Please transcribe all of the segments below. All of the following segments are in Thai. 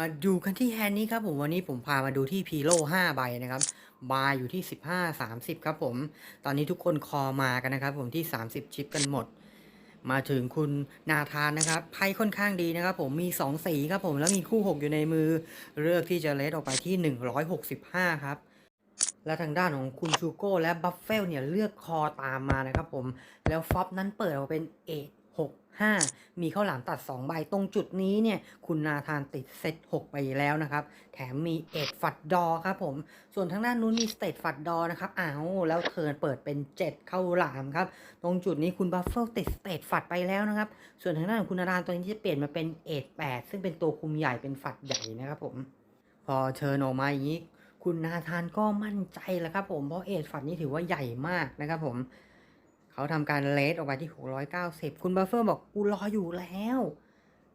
มาดูกันที่แฮนด์นี้ครับผมวันนี้ผมพามาดูที่พีโร่5ใบนะครับ บาร์อยู่ที่15 30ครับผม ตอนนี้ทุกคนคอมากันนะครับ ผมที่30ชิปกันหมด มาถึงคุณนาธานนะครับไพ่ค่อนข้างดีนะครับ ผมมี2สีครับผมแล้วมีคู่6อยู่ในมือ เลือกที่จะเลสออกไปที่165ครับ และทางด้านของคุณชูโก้และบัฟเฟลเนี่ยเลือกคอตามมานะครับ ผมแล้วฟอปนั้นเปิดออกเป็นเอ หกห้ามีข้าวหลามตัด 2 ใบตรงจุดนี้เนี่ยคุณนาธานติดเซต6ไปแล้วนะครับ แถมมีเอ็ดฟัดดอครับผม ส่วนทางด้านนู้นมีสเตทฟัดดอนะครับอ้าวแล้วเทิร์นเปิดเป็น 7 เข้าหลามครับ ตรงจุดนี้คุณบัฟเฟลติดสเตทฟัดไปแล้วนะครับ ส่วนทางด้านของคุณนาธานตัวนี้จะเปลี่ยนมาเป็นเอ็ดแปดซึ่งเป็นตัวคุมใหญ่เป็นฝัดใหญ่นะครับผม พอเชิญออกมาอย่างนี้ คุณนาธานก็มั่นใจแล้วครับผมเพราะเอทฝัดนี้ถือว่าใหญ่มากนะครับผม เขาทำการเลสออกมาที่ 690 คุณบัฟเฟอร์บอกกูรออยู่แล้ว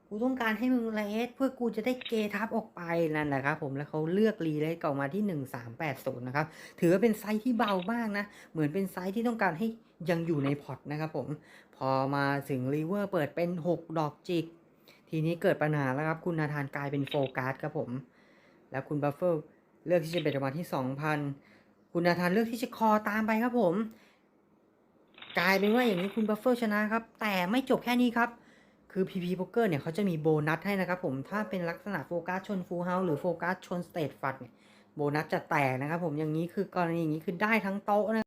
กูต้องการให้มึงเลสเพื่อกูจะได้เกทับออกไปนั่นแหละครับผมแล้วเขาเลือกรีเลสออกมาที่ 1380 นะครับ ถือว่าเป็นไซส์ที่เบามากนะ เหมือนเป็นไซส์ที่ต้องการให้ยังอยู่ในพอร์ตนะครับผม พอมาถึงรีเวอร์เปิดเป็น 6 ดอกจิก ทีนี้เกิดปัญหาแล้วครับ คุณนาธานกลายเป็นโฟกัสครับผม แล้วคุณบัฟเฟอร์เลือกที่จะเบ็ดออกมาที่ 2,000 คุณนาธานเลือกที่จะคอตามไปครับผม กลายเป็นว่าอย่างนี้คุณบัฟเฟอร์ชนะครับ แต่ไม่จบแค่นี้ครับ คือ PP Poker เนี่ยเขาจะมีโบนัสให้นะครับผมถ้าเป็นลักษณะโฟกัสชนฟูลเฮาส์หรือโฟกัสชนสเตทฟัดเนี่ยโบนัสจะแตกนะครับผมอย่างนี้คือกรณีอย่างนี้คือได้ทั้งโต๊ะนะ